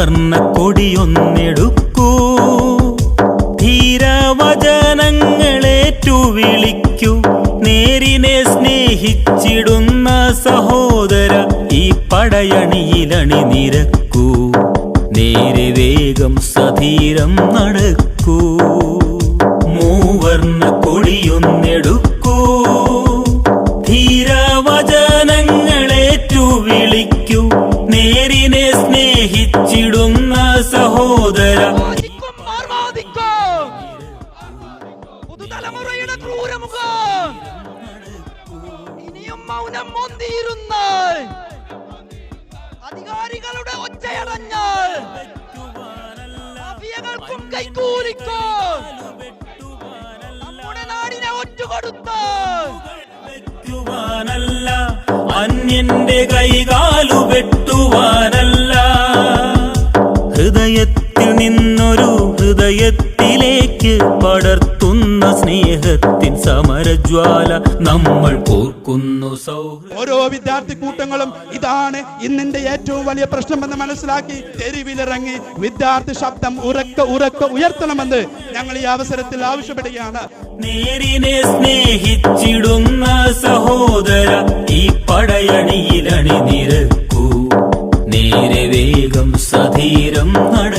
മൂവർണ കൊടിയൊന്നെടുക്കൂ. ധീരവചനങ്ങളേറ്റു വിളിക്കൂ നേരിനെ സ്നേഹിച്ചിടുന്ന സഹോദര ഈ പടയണിയിലണി നിരക്കൂ. നേരെ വേഗം സധീരം നടക്കൂ. സ്നേഹിച്ചിടുന്ന സഹോദര. പുതുതലമുറയുടെ ക്രൂരമുഖം. ഇനിയും മൗനം മൊന്തിയിരുന്നാൽ അധികാരികളുടെ ഒച്ചയടഞ്ഞാൽ മാഫിയകൾക്കും കൈക്കൂലിക്കും. നമ്മുടെ നാടിനെ ഒറ്റുകൊടുത്താൽ അന്യന്റെ കൈകാലു ഹൃദയത്തിൽ നിന്നൊരു ഹൃദയത്തിലേക്ക് പടർത്തുന്ന സ്നേഹത്തിൻ സമരജ്വാല നമ്മൾ പോർക്കുന്നു സൗഹൃദം. ഓരോ വിദ്യാർത്ഥി കൂട്ടങ്ങളും ഇതാണ് ഇന്നിന്റെ ഏറ്റവും വലിയ പ്രശ്നമെന്ന് മനസ്സിലാക്കി തെരുവിലിറങ്ങി വിദ്യാർത്ഥി ശബ്ദം ഉറക്ക ഉറക്ക ഉയർത്തണമെന്ന് ഞങ്ങൾ ഈ അവസരത്തിൽ ആവശ്യപ്പെടുകയാണ്. നേരിനെ സ്നേഹിച്ചിടുന്ന സഹോദര ഈ പടയണിയിൽ അണിനിരക്കൂ നേരെ വേഗം സധീരം നട